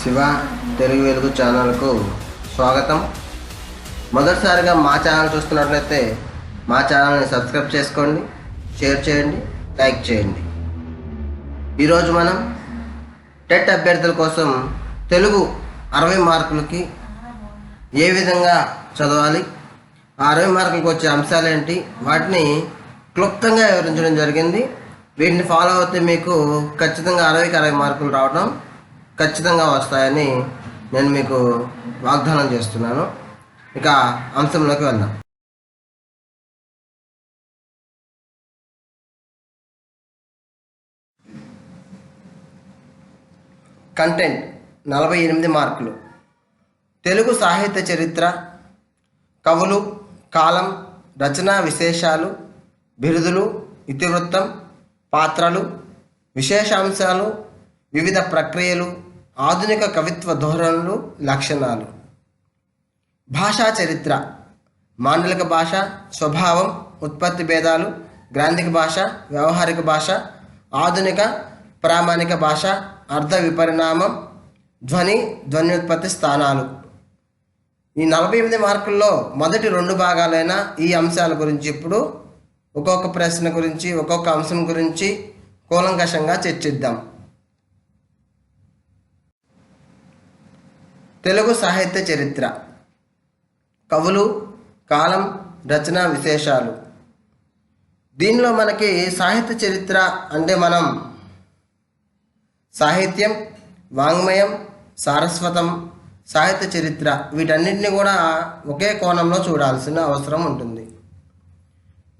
శివ తెలుగు వెలుగు ఛానల్కు స్వాగతం. మొదటిసారిగా మా ఛానల్ చూస్తున్నట్లయితే మా ఛానల్ని సబ్స్క్రైబ్ చేసుకోండి షేర్ చేయండి లైక్ చేయండి. ఈరోజు మనం టెట్ అభ్యర్థుల కోసం తెలుగు అరవై మార్కులకి ఏ విధంగా చదవాలి ఆ అరవై మార్కులకు వచ్చే అంశాలు ఏంటి వాటిని క్లుప్తంగా వివరించడం జరిగింది. వీటిని ఫాలో అవుతే మీకు ఖచ్చితంగా అరవైకి అరవై మార్కులు రావడం ఖచ్చితంగా వస్తాయని నేను మీకు వాగ్దానం చేస్తున్నాను. ఇక అంశంలోకి వెళ్దాం. కంటెంట్ నలభై ఎనిమిది మార్కులు. తెలుగు సాహిత్య చరిత్ర కవులు కాలం రచనా విశేషాలు బిరుదులు ఇతివృత్తం పాత్రలు విశేషాంశాలు వివిధ ప్రక్రియలు ఆధునిక కవిత్వ ధోరణులు లక్షణాలు. భాషా చరిత్ర. మాండలిక భాష స్వభావం ఉత్పత్తి భేదాలు గ్రాంధిక భాష వ్యవహారిక భాష ఆధునిక ప్రామాణిక భాష అర్థ విపరిణామం ధ్వని ధ్వన్యుత్పత్తి స్థానాలు. ఈ నలభై ఎనిమిది మార్కుల్లో మొదటి రెండు భాగాలైన ఈ అంశాల గురించి ఇప్పుడు ఒక్కొక్క ప్రశ్న గురించి ఒక్కొక్క అంశం గురించి కూలంకషంగా చర్చిద్దాం. తెలుగు సాహిత్య చరిత్ర. కవులు కాలం రచన విశేషాలు. దీనిలో మనకి సాహిత్య చరిత్ర అంటే మనం సాహిత్యం వాంగ్మయం సారస్వతం సాహిత్య చరిత్ర వీటన్నిటిని కూడా ఒకే కోణంలో చూడాల్సిన అవసరం ఉంటుంది.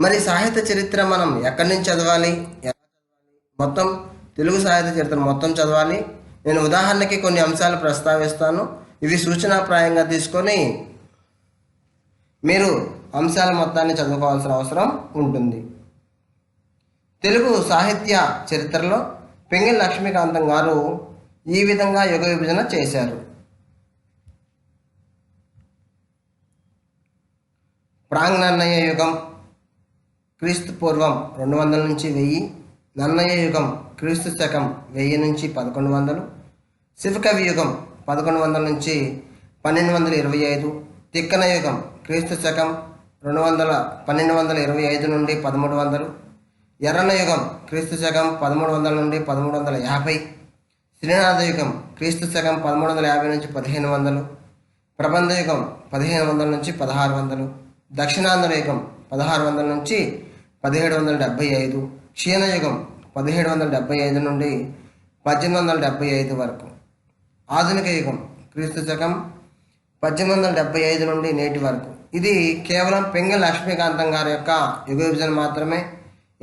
మరి సాహిత్య చరిత్ర మనం ఎక్కడి నుంచి చదవాలి? ఎలా చదవాలి? మొత్తం తెలుగు సాహిత్య చరిత్ర మొత్తం చదవాలి. నేను ఉదాహరణకి కొన్ని అంశాలు ప్రస్తావిస్తాను. ఇవి సూచనాప్రాయంగా తీసుకొని మీరు అంశాల మొత్తాన్ని చదువుకోవాల్సిన అవసరం ఉంటుంది. తెలుగు సాహిత్య చరిత్రలో పెంగిల్ లక్ష్మీకాంతం గారు ఈ విధంగా యుగ విభజన చేశారు. ప్రాంగ్ నన్నయ్య యుగం క్రీస్తు పూర్వం రెండు వందల నుంచి వెయ్యి నన్నయ్య యుగం క్రీస్తు శకం వెయ్యి నుంచి పదకొండు వందలు శివకవి యుగం పదకొండు వందల నుంచి పన్నెండు వందల ఇరవై ఐదు తిక్కన యుగం క్రీస్తు శకం రెండు వందల పన్నెండు వందల ఇరవై ఐదు నుండి పదమూడు వందలు ఎర్రన యుగం క్రీస్తు శకం పదమూడు వందల నుండి పదమూడు వందల యాభై శ్రీనాథ యుగం క్రీస్తు శకం పదమూడు వందల యాభై నుంచి పదిహేను వందలు ప్రబంధ యుగం పదిహేను వందల నుంచి పదహారు వందలు దక్షిణాంధ్ర యుగం పదహారు వందల నుంచి పదిహేడు వందల డెబ్బై ఐదు క్షీణ యుగం పదిహేడు వందల డెబ్బై ఐదు నుండి పద్దెనిమిది వందల డెబ్బై ఐదు వరకు ఆధునిక యుగం క్రీస్తు శకం పద్దెనిమిది వందల డెబ్బై ఐదు నుండి నేటి వరకు. ఇది కేవలం పెంగళ లక్ష్మీకాంతం గారి యొక్క యుగ విభజన మాత్రమే.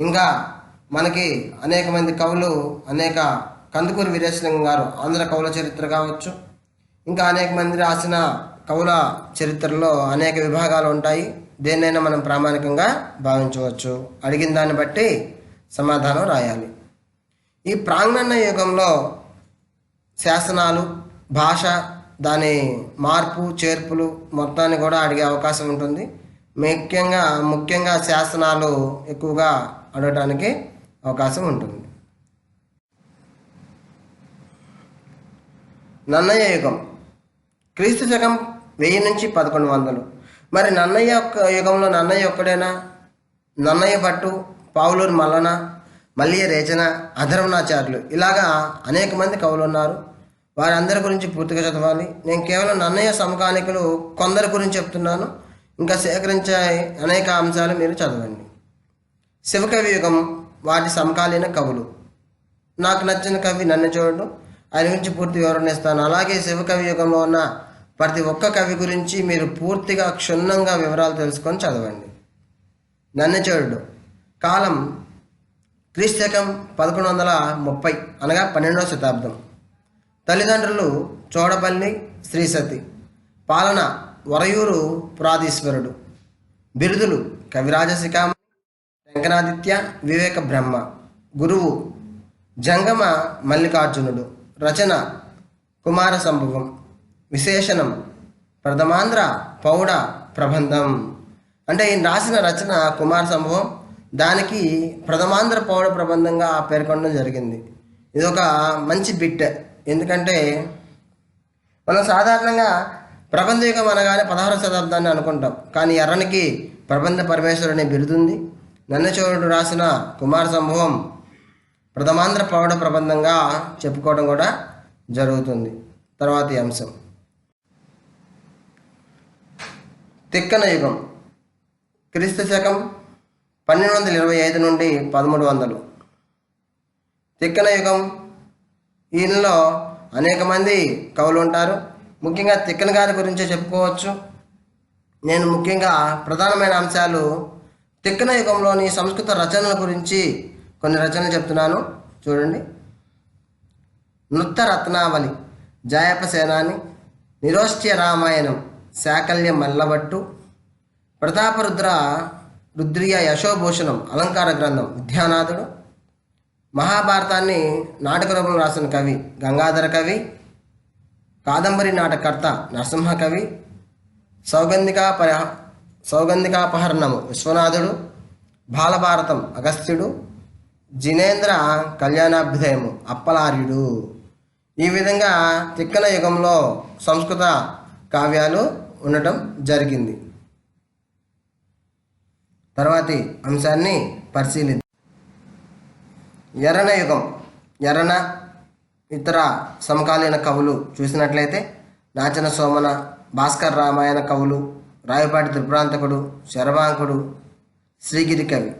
ఇంకా మనకి అనేక మంది కవులు అనేక కందుకూరి వీరేశలింగం గారు ఆంధ్ర కవుల చరిత్ర కావచ్చు. ఇంకా అనేక మంది రాసిన కవుల చరిత్రలో అనేక విభాగాలు ఉంటాయి. దేన్నైనా మనం ప్రామాణికంగా భావించవచ్చు. అడిగిన దాన్ని బట్టి సమాధానం రాయాలి. ఈ ప్రాంగణ యుగంలో శాసనాలు భాష దాని మార్పు చేర్పులు మొత్తాన్ని కూడా అడిగే అవకాశం ఉంటుంది. ముఖ్యంగా ముఖ్యంగా శాసనాలు ఎక్కువగా అడగటానికి అవకాశం ఉంటుంది. నన్నయ్య యుగం. క్రీస్తు శకం వెయ్యి నుంచి పదకొండు వందలు. మరి నన్నయ్య యొక్క యుగంలో నన్నయ్య ఒక్కడేనా? నన్నయ్య భట్టు పావులూరు మల్లన మల్లియ రేచన అధర్వణాచార్యులు ఇలాగా అనేక మంది కవులు ఉన్నారు వారందరి గురించి పూర్తిగా చదవాలి. నేను కేవలం నన్నయ్య సమకాలికులు కొందరి గురించి చెప్తున్నాను. ఇంకా సేకరించే అనేక అంశాలు మీరు చదవండి. శివకవి యుగం వాటి సమకాలీన కవులు. నాకు నచ్చిన కవి నన్ను చూడడం. ఆయన గురించి పూర్తి వివరణ ఇస్తాను. అలాగే శివకవి యుగంలో ఉన్న ప్రతి ఒక్క కవి గురించి మీరు పూర్తిగా క్షుణ్ణంగా వివరాలు తెలుసుకొని చదవండి. నన్ను కాలం క్రీస్తకం పదకొండు వందల ముప్పై అనగా పన్నెండవ శతాబ్దం. తల్లిదండ్రులు చోడపల్లి శ్రీసతి పాలన వరయూరు పురాధీశ్వరుడు బిరుదులు కవిరాజశిఖామ వెంకనాదిత్య వివేక బ్రహ్మ గురువు జంగమ మల్లికార్జునుడు రచన కుమార సంభవం విశేషణం ప్రథమాంధ్ర పౌడ ప్రబంధం. అంటే ఈయన రాసిన రచన కుమార సంభవం దానికి ప్రథమాంధ్ర పౌర ప్రబంధంగా పేర్కొనడం జరిగింది. ఇది ఒక మంచి బిట్. ఎందుకంటే మనం సాధారణంగా ప్రబంధ యుగం అనగానే పదహారవ శతాబ్దాన్ని అనుకుంటాం. కానీ ఎర్రనికి ప్రబంధ పరమేశ్వరుని బిరుదుంది నన్నచోరుడు రాసిన కుమార సంభవం ప్రథమాంధ్ర పౌడ ప్రబంధంగా చెప్పుకోవడం కూడా జరుగుతుంది. తర్వాతి అంశం. తిక్కన యుగం. క్రీస్తు శకం పన్నెండు వందల ఇరవై ఐదు నుండి పదమూడు వందలు. తిక్కన యుగం. ఈయనలో అనేక మంది కవులు ఉంటారు. ముఖ్యంగా తిక్కన గారి గురించే చెప్పుకోవచ్చు. నేను ముఖ్యంగా ప్రధానమైన అంశాలు తిక్కన యుగంలోని సంస్కృత రచనల గురించి కొన్ని రచనలు చెప్తున్నాను. చూడండి. నృత్త రత్నావళి జాయప సేనాని నిరోష్ట్య రామాయణం శాకల్య మల్లభట్టు ప్రతాపరుద్ర రుద్రియ యశోభూషణం అలంకార గ్రంథం విద్యానాథుడు. మహాభారతాన్ని నాటక రూపంలో రాసిన కవి గంగాధర కవి కాదంబరి నాటకర్త నరసింహ కవి సౌగంధికా సౌగంధికాపహరణము విశ్వనాథుడు బాలభారతం అగస్త్యుడు జినేంద్ర కళ్యాణాభ్యుదయము అప్పలార్యుడు. ఈ విధంగా తిక్కన యుగంలో సంస్కృత కావ్యాలు ఉండటం జరిగింది. తర్వాతి అంశాన్ని పరిశీలిద్దాం. ఎర్రన యుగం. ఎర్రన ఇతర సమకాలీన కవులు చూసినట్లయితే నాచన సోమన భాస్కర్ రామాయణ కవులు రాయపాటి త్రిప్రాంతకుడు శరభాంకుడు శ్రీగిరి కవి.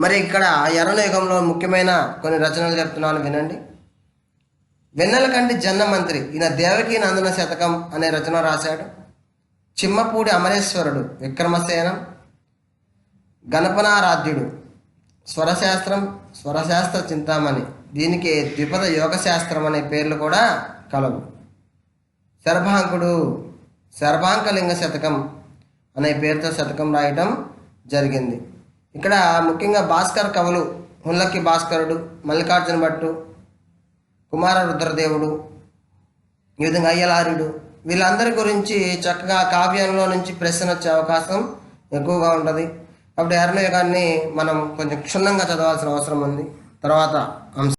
మరి ఇక్కడ ఎర్రన యుగంలో ముఖ్యమైన కొన్ని రచనలు చెప్తున్నాను వినండి. వెన్నెలకంటి జన్నమంత్రి ఈయన దేవకి నందన శతకం అనే రచన రాశాడు. చిమ్మపూడి అమరేశ్వరుడు విక్రమసేనం గణపనారాధ్యుడు. స్వరశాస్త్రం స్వరశాస్త్ర చింతామణి. దీనికి ద్విపద యోగశాస్త్రం అనే పేర్లు కూడా కలవు. శర్భాంకుడు శర్భాంకలింగ శతకం అనే పేరుతో శతకం రాయటం జరిగింది. ఇక్కడ ముఖ్యంగా భాస్కర్ కవులు ముల్లకి భాస్కరుడు మల్లికార్జున భట్టు కుమార రుద్రదేవుడు ఈ విధంగా అయ్యలారుడు వీళ్ళందరి గురించి చక్కగా కావ్యంలో నుంచి ప్రశ్న వచ్చే అవకాశం ఎక్కువగా ఉంటుంది. కాబట్టి ఎర్ర మనం కొంచెం క్షుణ్ణంగా చదవాల్సిన అవసరం ఉంది. తర్వాత అంశం.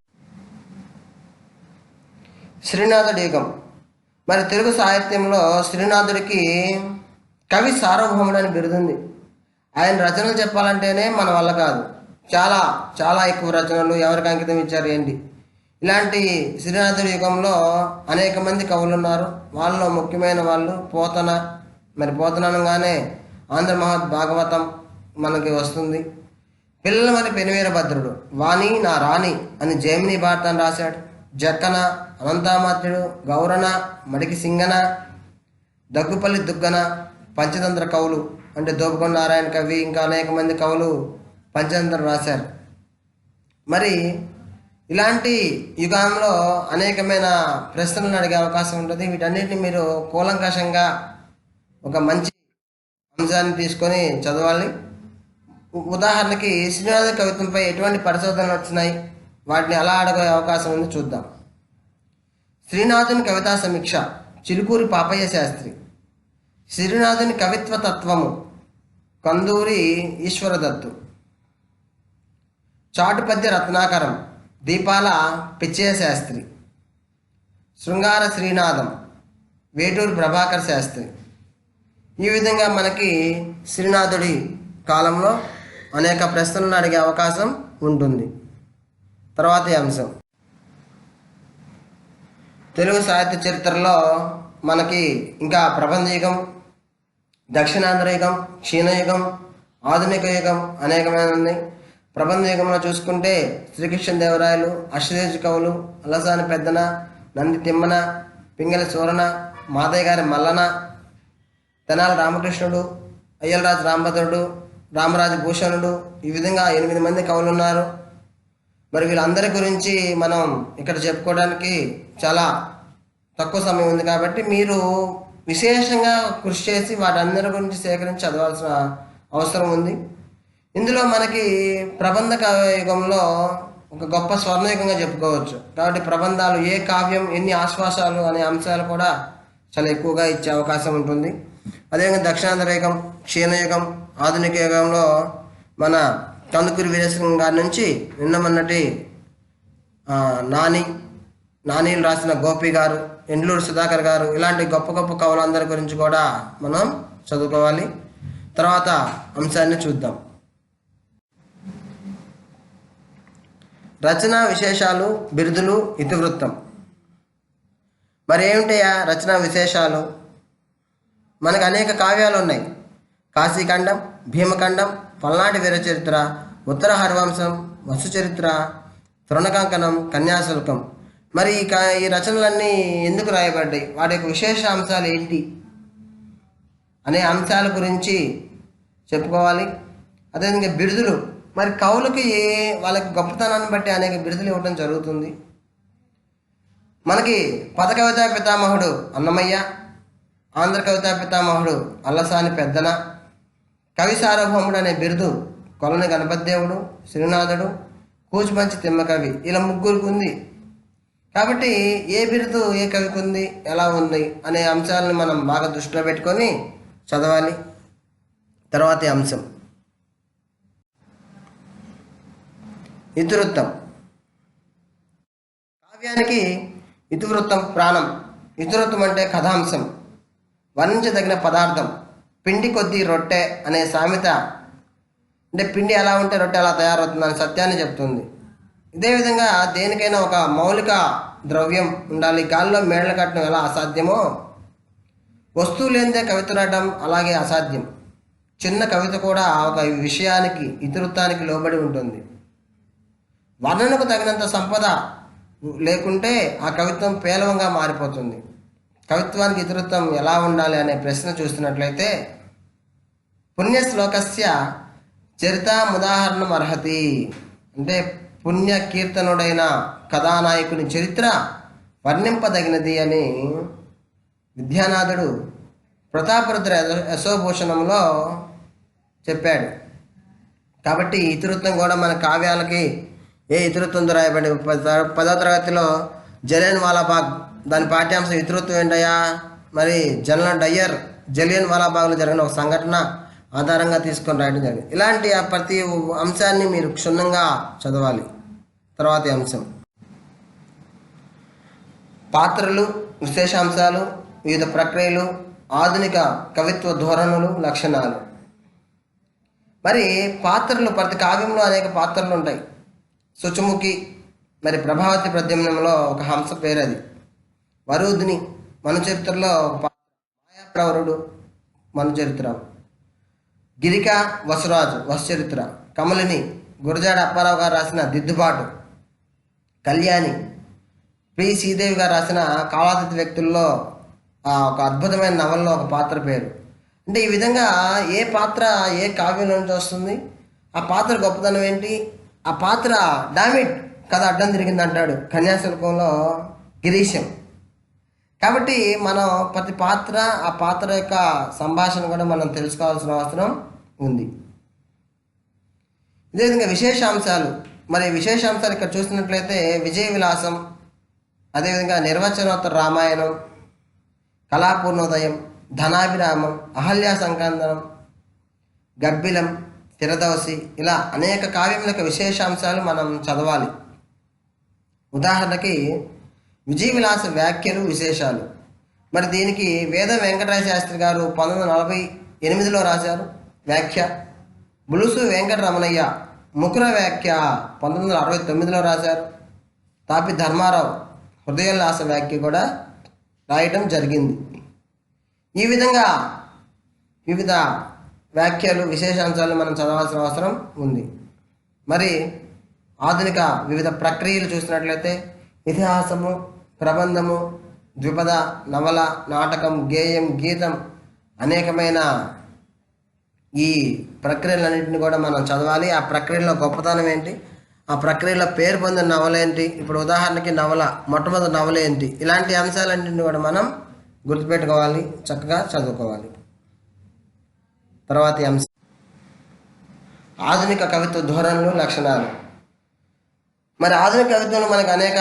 శ్రీనాథుడి యుగం మరి తెలుగు సాహిత్యంలో శ్రీనాథుడికి కవి సార్వభౌముడు అని బిరుదుంది. ఆయన రచనలు చెప్పాలంటేనే మన వల్ల కాదు. చాలా చాలా ఎక్కువ రచనలు ఎవరికి అంకితం ఇచ్చారు ఏంటి? ఇలాంటి శ్రీనాథుడి యుగంలో అనేక మంది కవులు ఉన్నారు. వాళ్ళలో ముఖ్యమైన వాళ్ళు పోతన. మరి పోతన అనగానే ఆంధ్ర మహత్ భాగవతం మనకి వస్తుంది. పిల్లలు మరి పెనువీరభద్రుడు వాణి నా రాణి అని జైమిని భారతాన్ని రాశాడు. జక్కన అనంతామాత్యుడు గౌరణ మడికి సింగన దగ్గుపల్లి దుగ్గన పంచతంత్ర కవులు అంటే దోపకొండ నారాయణ కవి ఇంకా అనేక మంది కవులు పంచతంత్రం రాశారు. మరి ఇలాంటి యుగంలో అనేకమైన ప్రశ్నలను అడిగే అవకాశం ఉంటుంది. వీటన్నిటిని మీరు కూలంకషంగా ఒక మంచి అంశాన్ని తీసుకొని చదవాలి. ఉదాహరణకి శ్రీనివాస కవిత్వంపై ఎటువంటి పరిశోధనలు వచ్చినాయి? వాటిని ఎలా అడగే అవకాశం ఉంది చూద్దాం. శ్రీనాథుని కవితా సమీక్ష చిలుకూరి పాపయ్య శాస్త్రి. శ్రీనాథుని కవిత్వ తత్వము కందూరి ఈశ్వరదత్తు చాటుపద్య రత్నాకరం దీపాల పిచ్చయ్య శాస్త్రి. శృంగార శ్రీనాథం వేటూరు ప్రభాకర్ శాస్త్రి. ఈ విధంగా మనకి శ్రీనాథుడి కాలంలో అనేక ప్రశ్నలను అడిగే అవకాశం ఉంటుంది. తర్వాతి అంశం. తెలుగు సాహిత్య చరిత్రలో మనకి ఇంకా ప్రబంధ యుగం దక్షిణాంధ్ర యుగం క్షీణయుగం ఆధునిక యుగం అనేకమైన ఉన్నాయి ప్రబంధ యుగంలో చూసుకుంటే శ్రీకృష్ణ దేవరాయలు అష్టదేశ కవులు అలసాని పెద్దన నంది తిమ్మన పింగళి సూరణ మాతయ్య గారి మల్లన తెనాలి రామకృష్ణుడు అయ్యలరాజు రామభద్రుడు రామరాజు భూషణుడు ఈ విధంగా ఎనిమిది మంది కవులు ఉన్నారు మరి వీళ్ళందరి గురించి మనం ఇక్కడ చెప్పుకోవడానికి చాలా తక్కువ సమయం ఉంది కాబట్టి మీరు విశేషంగా కృషి చేసి వాటందరి గురించి సేకరించి చదవాల్సిన అవసరం ఉంది. ఇందులో మనకి ప్రబంధ యుగంలో ఒక గొప్ప స్వర్ణయుగంగా చెప్పుకోవచ్చు. కాబట్టి ప్రబంధాలు ఏ కావ్యం ఎన్ని ఆశ్వాసాలు అనే అంశాలు కూడా చాలా ఎక్కువగా ఇచ్చే అవకాశం ఉంటుంది. అదేవిధంగా దక్షిణాంధ్ర యుగం క్షీణయుగం ఆధునిక యుగంలో మన కందుకూరి వీరేశ్వరం గారి నుంచి నిన్నమన్నటి నాని నానీలు రాసిన గోపి గారు ఎండ్లూరు సుధాకర్ గారు ఇలాంటి గొప్ప గొప్ప కవులందరి గురించి కూడా మనం చదువుకోవాలి. తర్వాత అంశాన్ని చూద్దాం. రచన విశేషాలు బిరుదులు ఇతివృత్తం. మరి ఏమిటయా రచన విశేషాలు? మనకు అనేక కావ్యాలు ఉన్నాయి. కాశీఖండం భీమఖండం పల్నాటి వీరచరిత్ర ఉత్తర హరివంశం వసుచరిత్ర తృణకంకణం కన్యాశుల్కం. మరి ఈ ఈ రచనలన్నీ ఎందుకు రాయబడ్డాయి? వాటి యొక్క విశేష అంశాలు ఏంటి? అనే అంశాల గురించి చెప్పుకోవాలి. అదేవిధంగా బిరుదులు. మరి కవులకి ఏ వాళ్ళకి గొప్పతనాన్ని బట్టి అనేక బిరుదులు ఇవ్వడం జరుగుతుంది. మనకి పద కవితా పితామహుడు అన్నమయ్య ఆంధ్ర కవితా పితామహుడు అల్లసాని పెద్దన కవి సార్వభౌముడు అనే బిరుదు కొలని గణపతిదేవుడు శ్రీనాథుడు కూచిపంచి తిమ్మకవి ఇలా ముగ్గురికి ఉంది. కాబట్టి ఏ బిరుదు ఏ కవికి ఉంది ఎలా ఉంది అనే అంశాలను మనం బాగా దృష్టిలో పెట్టుకొని చదవాలి. తర్వాతి అంశం. ఇతివృత్తం. కావ్యానికి ఇతివృత్తం ప్రాణం. ఇతివృత్తం అంటే కథాంశం. వర్ణించదగిన పదార్థం. పిండి కొద్ది రొట్టె అనే సామెత. అంటే పిండి ఎలా ఉంటే రొట్టె అలా తయారవుతుందని సత్యాన్ని చెప్తుంది. ఇదే విధంగా దేనికైనా ఒక మౌలిక ద్రవ్యం ఉండాలి. గాల్లో మేడలు కట్టడం ఎలా అసాధ్యమో? వస్తువు లేనిదే కవిత రాయడం అలాగే అసాధ్యం. చిన్న కవిత కూడా ఒక విషయానికి ఇతివృత్తానికి లోబడి ఉంటుంది. వర్ణనకు తగినంత సంపద లేకుంటే ఆ కవిత్వం పేలవంగా మారిపోతుంది. కవిత్వానికి ఇతరత్వం ఎలా ఉండాలి అనే ప్రశ్న చూస్తున్నట్లయితే పుణ్యశ్లోకస్య చరితాముదాహరణం అర్హతి అంటే పుణ్య కీర్తనుడైన కథానాయకుని చరిత్ర వర్ణింపదగినది అని విద్యానాథుడు ప్రతాపరుద్ర యశోభూషణంలో చెప్పాడు. కాబట్టి ఇతివృత్తం కూడా మన కావ్యాలకి ఏ ఇతివృత్తంతో రాయబడి పద- పదో తరగతిలో జలియన్ వాలాబాగ్ దాని పాఠ్యాంశం ఇతివృత్తం ఏంటయ్యా? మరి జనరల్ డయ్యర్ జలియన్ వాలాబాగ్లో జరిగిన ఒక సంఘటన ఆధారంగా తీసుకొని రాయడం జరిగింది. ఇలాంటి ప్రతి అంశాన్ని మీరు క్షుణ్ణంగా చదవాలి. తర్వాతి అంశం. పాత్రలు విశేషాంశాలు వివిధ ప్రక్రియలు ఆధునిక కవిత్వ ధోరణులు లక్షణాలు. మరి పాత్రలు ప్రతి కావ్యంలో అనేక పాత్రలు ఉంటాయి. శుచుముఖి మరి ప్రభావతి ప్రద్యుమ్నంలో ఒక హంస పేరు అది. వరుదిని మను చరిత్రలో మాయాప్రవరుడు మను చరిత్ర గిరిక వసరాజు వశ్చరిత్ర కమలిని గురజాడ అప్పారావు గారు రాసిన దిద్దుబాటు కళ్యాణి పి శ్రీదేవి గారు రాసిన కాలాతీత వ్యక్తుల్లో ఆ ఒక అద్భుతమైన నవల్లో ఒక పాత్ర పేరు. అంటే ఈ విధంగా ఏ పాత్ర ఏ కావ్యం నుంచి వస్తుంది? ఆ పాత్ర గొప్పతనం ఏంటి? ఆ పాత్ర డామిట్ కథ అడ్డం తిరిగింది అంటాడు కన్యాశుల్కంలో గిరీశం. కాబట్టి మనం ప్రతి పాత్ర ఆ పాత్ర యొక్క సంభాషణ కూడా మనం తెలుసుకోవాల్సిన అవసరం ఉంది. ఇదే విధంగా విశేషాంశాలు. మరి విశేషాంశాలు ఇక్కడ చూసినట్లయితే విజయ విలాసం అదేవిధంగా నిర్వచనోత్తర రామాయణం కళాపూర్ణోదయం ధనాభిరామం అహల్యా సంకందనం గబ్బిలం తిరదవసి ఇలా అనేక కావ్యముల యొక్క విశేషాంశాలు మనం చదవాలి. ఉదాహరణకి విజయవిలాస వ్యాఖ్యలు విశేషాలు. మరి దీనికి వేద వెంకటరాయ శాస్త్రి గారు పంతొమ్మిది వందల నలభై ఎనిమిదిలో రాశారు. వ్యాఖ్య. బులుసు వెంకటరమణయ్య ముకుర వ్యాఖ్య పంతొమ్మిది వందల అరవై తొమ్మిదిలో రాశారు. తాపి ధర్మారావు హృదయోల్లాస వ్యాఖ్య కూడా రాయటం జరిగింది. ఈ విధంగా వివిధ వ్యాఖ్యలు విశేషాంశాలు మనం చదవాల్సిన అవసరం ఉంది. మరి ఆధునిక వివిధ ప్రక్రియలు చూసినట్లయితే ఇతిహాసము ప్రబంధము ద్విపద నవల నాటకం గేయం గీతం అనేకమైన ఈ ప్రక్రియలన్నింటినీ కూడా మనం చదవాలి. ఆ ప్రక్రియలో గొప్పతనం ఏంటి? ఆ ప్రక్రియలో పేరు పొందిన నవల ఏంటి? ఇప్పుడు ఉదాహరణకి నవల మొట్టమొదటి నవల ఏంటి? ఇలాంటి అంశాలన్నింటినీ కూడా మనం గుర్తుపెట్టుకోవాలి చక్కగా చదువుకోవాలి. తర్వాతి అంశం. ఆధునిక కవిత్వ ధోరణులు లక్షణాలు. మరి ఆధునిక కవిత్వంలో మనకు అనేక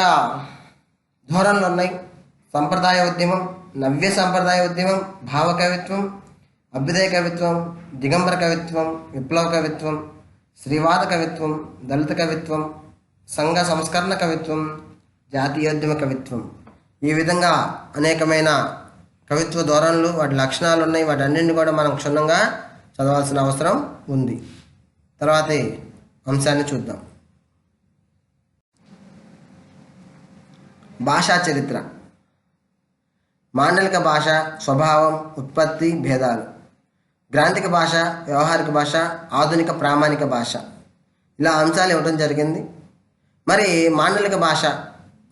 ధోరణులు ఉన్నాయి. సంప్రదాయ ఉద్యమం నవ్య సంప్రదాయ ఉద్యమం భావ కవిత్వం అభ్యుదయ కవిత్వం దిగంబర కవిత్వం విప్లవ కవిత్వం శ్రీవాద కవిత్వం దళిత కవిత్వం సంఘ సంస్కరణ కవిత్వం జాతీయోద్యమ కవిత్వం. ఈ విధంగా అనేకమైన కవిత్వ ధోరణులు వాటి లక్షణాలు ఉన్నాయి. వాటి అన్నింటిని కూడా మనం క్షుణ్ణంగా చదవాల్సిన అవసరం ఉంది. తర్వాతి అంశాన్ని చూద్దాం. భాషా చరిత్ర. మాండలిక భాష స్వభావం ఉత్పత్తి భేదాలు. గ్రాంథిక భాష వ్యవహారిక భాష ఆధునిక ప్రామాణిక భాష. ఇలా అంశాలు ఇవ్వడం జరిగింది. మరి మాండలిక భాష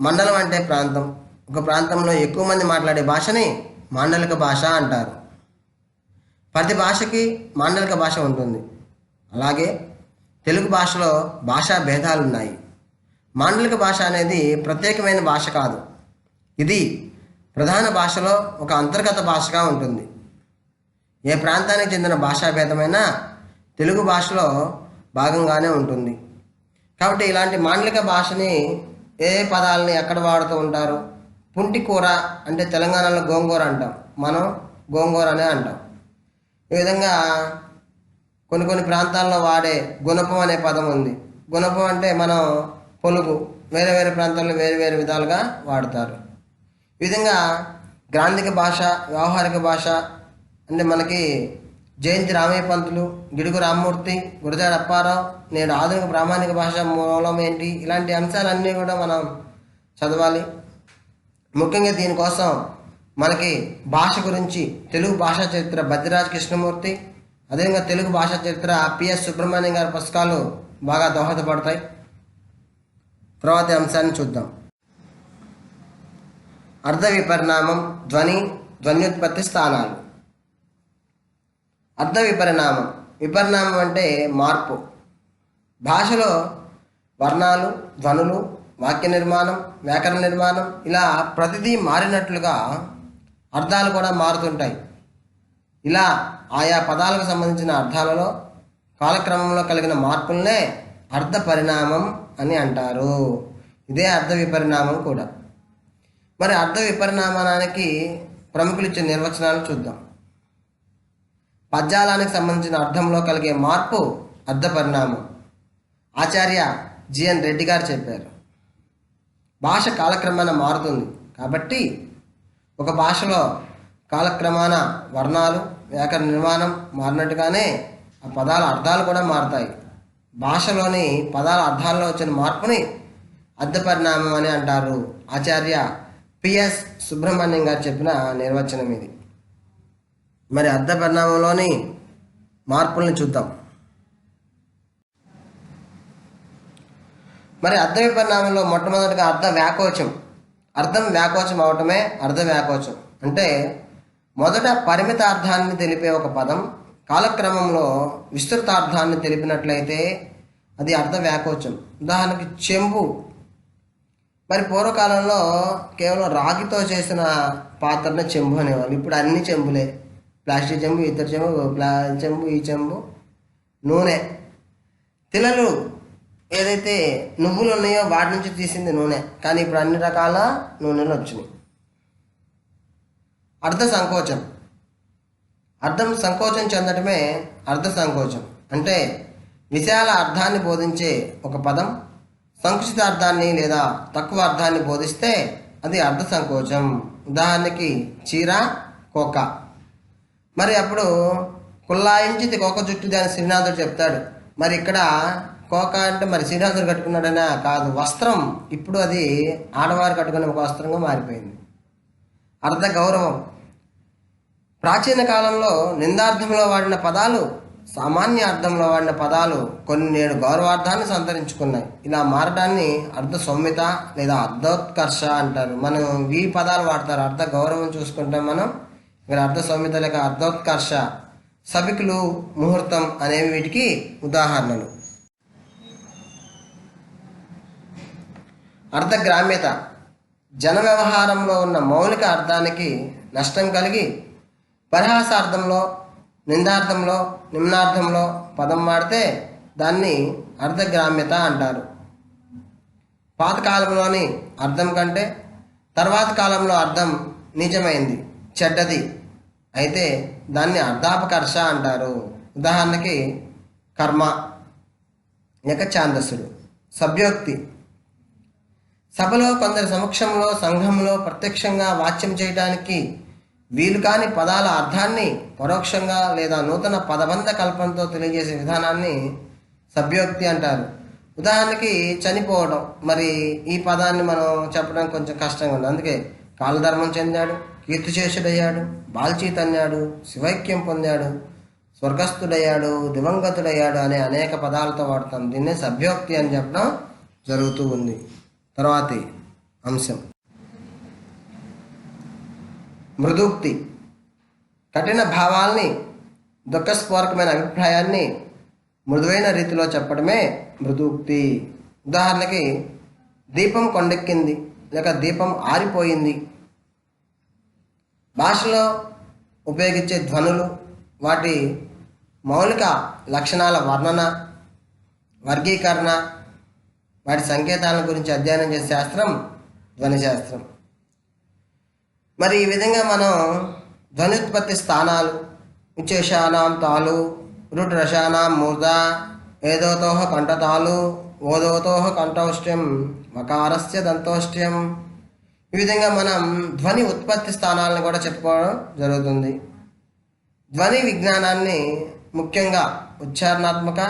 మండలం అంటే ప్రాంతం. ఒక ప్రాంతంలో ఎక్కువ మంది మాట్లాడే భాషని మాండలిక భాష అంటారు. ప్రతి భాషకి మాండలిక భాష ఉంటుంది. అలాగే తెలుగు భాషలో భాషా భేదాలు ఉన్నాయి మాండలిక భాష అనేది ప్రత్యేకమైన భాష కాదు. ఇది ప్రధాన భాషలో ఒక అంతర్గత భాషగా ఉంటుంది. ఏ ప్రాంతానికి చెందిన భాషాభేదమైనా తెలుగు భాషలో భాగంగానే ఉంటుంది. కాబట్టి ఇలాంటి మాండలిక భాషని ఏ పదాలని ఎక్కడ వాడుతూ ఉంటారు? పుంటి కూర అంటే తెలంగాణలో గోంగూర అంటాం. మనం గోంగూర అనే అంటాం. ఈ విధంగా కొన్ని కొన్ని ప్రాంతాల్లో వాడే గుణపం అనే పదం ఉంది. గుణపం అంటే మనం పొలుగు వేరే వేరే ప్రాంతాల్లో వేరే వేరే విధాలుగా వాడతారు. ఈ విధంగా గ్రాంధిక భాష వ్యవహారిక భాష అంటే మనకి జయంతి రామయ్య పంతులు గిడుగు రామ్మూర్తి గురజాడ అప్పారావు నేడు ఆధునిక ప్రామాణిక భాష మూలం ఏంటి ఇలాంటి అంశాలన్నీ కూడా మనం చదవాలి. ముఖ్యంగా దీనికోసం మనకి భాష గురించి తెలుగు భాషా చరిత్ర భద్రరాజ్ కృష్ణమూర్తి అదేవిధంగా తెలుగు భాషా చరిత్ర పిఎస్ సుబ్రహ్మణ్యం గారి పుస్తకాలు బాగా దోహదపడతాయి. తర్వాతి అంశాన్ని చూద్దాం. అర్ధ విపరిణామం ధ్వని ధ్వన్యుత్పత్తి స్థానాలు. అర్ధ విపరిణామం విపరిణామం అంటే మార్పు. భాషలో వర్ణాలు ధ్వనులు వాక్య నిర్మాణం వ్యాకరణ నిర్మాణం ఇలా ప్రతిదీ మారినట్లుగా అర్థాలు కూడా మారుతుంటాయి. ఇలా ఆయా పదాలకు సంబంధించిన అర్థాలలో కాలక్రమంలో కలిగిన మార్పులనే అర్థ పరిణామం అని అంటారు. ఇదే అర్థ విపరిణామం కూడా. మరి అర్థ విపరిణామానికి ప్రముఖులు ఇచ్చే నిర్వచనాలు చూద్దాం. పద్యాలానికి సంబంధించిన అర్థంలో కలిగే మార్పు అర్థ పరిణామం ఆచార్య జిఎన్ రెడ్డి గారు చెప్పారు. భాష కాలక్రమాన మారుతుంది కాబట్టి ఒక భాషలో కాలక్రమాన వర్ణాలు వ్యాకరణ నిర్మాణం మారినట్టుగానే ఆ పదాల అర్థాలు కూడా మారుతాయి. భాషలోని పదాల అర్థాల్లో వచ్చిన మార్పుని అర్థ పరిణామం అని అంటారు ఆచార్య పిఎస్ సుబ్రహ్మణ్యం గారు చెప్పిన నిర్వచనం ఇది. మరి అర్ధ పరిణామంలోని మార్పుల్ని చూద్దాం. మరి అర్ధ విపరిణామంలో మొట్టమొదటిగా అర్ధ వ్యాకోచం. అర్థం వ్యాకోచం అవటమే అర్ధ వ్యాకోచం అంటే మొదట పరిమిత అర్థాన్ని తెలిపే ఒక పదం కాలక్రమంలో విస్తృత అర్థాన్ని తెలిపినట్లయితే అది అర్థ వ్యాకోచం. ఉదాహరణకి చెంబు. మరి పూర్వకాలంలో కేవలం రాగితో చేసిన పాత్రనే చెంబు అనేవాళ్ళు. ఇప్పుడు అన్ని చెంబులే. ప్లాస్టిక్ చెంబు ఇతర చెంబు ప్లా చెంబు ఈ చెంబు నూనె. తిలలు ఏదైతే నువ్వులు ఉన్నాయో వాటి నుంచి తీసింది నూనె. కానీ ఇప్పుడు అన్ని రకాల నూనెలు వచ్చినాయి. అర్ధ సంకోచం. అర్థం సంకోచం చెందటమే అర్ధ సంకోచం. అంటే విశాల అర్థాన్ని బోధించే ఒక పదం సంకుచిత అర్థాన్ని లేదా తక్కువ అర్థాన్ని బోధిస్తే అది అర్ధ సంకోచం. ఉదాహరణకి చీర కోక. మరి అప్పుడు కుల్లాయించి కోక జుట్టు దాని శ్రీనాథుడు చెప్తాడు. మరి ఇక్కడ కోక అంటే మరి శ్రీనాథుడు కట్టుకున్నాడనా? కాదు. వస్త్రం ఇప్పుడు అది ఆడవారు కట్టుకునే ఒక వస్త్రంగా మారిపోయింది. అర్ధ గౌరవం. ప్రాచీన కాలంలో నిందార్థంలో వాడిన పదాలు సామాన్య అర్థంలో వాడిన పదాలు కొన్ని నేడు గౌరవార్థాన్ని సంతరించుకున్నాయి. ఇలా మారడాన్ని అర్ధ సౌమ్యత లేదా అర్ధోత్కర్ష అంటారు. మనం ఈ పదాలు వాడతారు. అర్ధ గౌరవం చూసుకుంటాం మనం ఇక్కడ అర్ధ సౌమ్యత లేక అర్ధోత్కర్ష సభికులు ముహూర్తం అనేవి వీటికి ఉదాహరణలు. అర్ధగ్రామ్యత. జన వ్యవహారంలో ఉన్న మౌలిక అర్థానికి నష్టం కలిగి పరిహాసార్థంలో నిందార్థంలో నిమ్నార్థంలో పదం వాడితే దాన్ని అర్ధగ్రామ్యత అంటారు. పాతకాలంలోని అర్థం కంటే తర్వాత కాలంలో అర్థం నిజమైంది చెడ్డది. అయితే దాన్ని అర్ధాపకర్ష అంటారు. ఉదాహరణకి కర్మ లేక ఛాందస్సుడు సభ్యోక్తి. సభలో కొందరి సమక్షంలో సంఘంలో ప్రత్యక్షంగా వాచ్యం చేయడానికి వీలు కాని పదాల అర్థాన్ని పరోక్షంగా లేదా నూతన పదబంధ కల్పనతో తెలియజేసే విధానాన్ని సభ్యోక్తి అంటారు. ఉదాహరణకి చనిపోవడం. మరి ఈ పదాన్ని మనం చెప్పడం కొంచెం కష్టంగా ఉంది. అందుకే కాలధర్మం చెందాడు కీర్తిశేషుడయ్యాడు బాల్చీత్ అన్నాడు శివైక్యం పొందాడు స్వర్గస్థుడయ్యాడు దివంగతుడయ్యాడు అనే అనేక పదాలతో వాడతాం. దీన్నే సభ్యోక్తి అని చెప్పడం జరుగుతూ ఉంది. తర్వాతి అంశం. మృదుక్తి కఠిన భావాల్ని దుఃఖస్పూరకమైన అభిప్రాయాన్ని మృదువైన రీతిలో చెప్పడమే మృదుక్తి. ఉదాహరణకి దీపం కొండెక్కింది లేక దీపం ఆరిపోయింది. భాషలో ఉపయోగించే ధ్వనులు వాటి మౌలిక లక్షణాల వర్ణన వర్గీకరణ వాటి సంకేతాల గురించి అధ్యయనం చేసే శాస్త్రం ధ్వని శాస్త్రం మరి ఈ విధంగా మనం ధ్వనుత్పత్తి స్థానాలు ఉచ్చేషానాం తాలు రుడ్రషానాం మూర్ధ ఏదోతోహ కంఠతాలు ఓదోతోహ కంఠౌష్ట్యం మకారస్య దంతోష్ట్యం ఈ విధంగా మనం ధ్వని ఉత్పత్తి స్థానాలను కూడా చెప్పుకోవడం జరుగుతుంది. ధ్వని విజ్ఞానాన్ని ముఖ్యంగా ఉచ్చారణాత్మక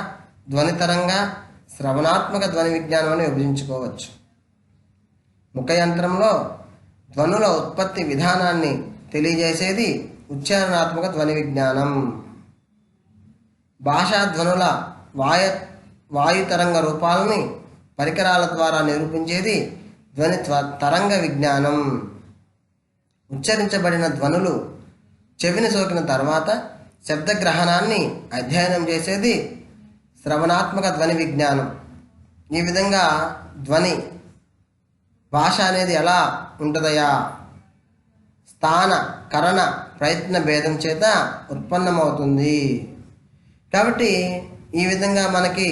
ధ్వనితరంగ శ్రవణాత్మక ధ్వని విజ్ఞానం అని విభజించుకోవచ్చు. ముఖ యంత్రంలో ధ్వనుల ఉత్పత్తి విధానాన్ని తెలియజేసేది ఉచ్చారణాత్మక ధ్వని విజ్ఞానం. భాషా ధ్వనుల వాయ వాయుతరంగ రూపాలని పరికరాల ద్వారా నిరూపించేది ధ్వని త్వ- తరంగ విజ్ఞానం. ఉచ్చరించబడిన ధ్వనులు చెవిని సోకిన తర్వాత శబ్దగ్రహణాన్ని అధ్యయనం చేసేది శ్రవణాత్మక ధ్వని విజ్ఞానం. ఈ విధంగా ధ్వని భాష అనేది ఎలా ఉంటుందయా స్థాన కరణ ప్రయత్న భేదం చేత ఉత్పన్నమవుతుంది. కాబట్టి ఈ విధంగా మనకి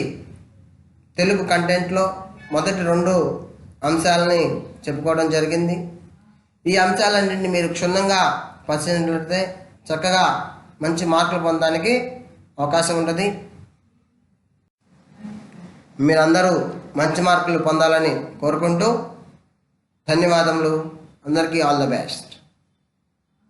తెలుగు కంటెంట్లో మొదటి రెండు అంశాలని చెప్పుకోవడం జరిగింది. ఈ అంశాలన్నింటినీ మీరు క్షుణ్ణంగా పరిశీలించినట్లయితే చక్కగా మంచి మార్కులు పొందడానికి అవకాశం ఉంటుంది. మీరందరూ మంచి మార్కులు పొందాలని కోరుకుంటూ ధన్యవాదములు. అందరికీ ఆల్ ద బెస్ట్.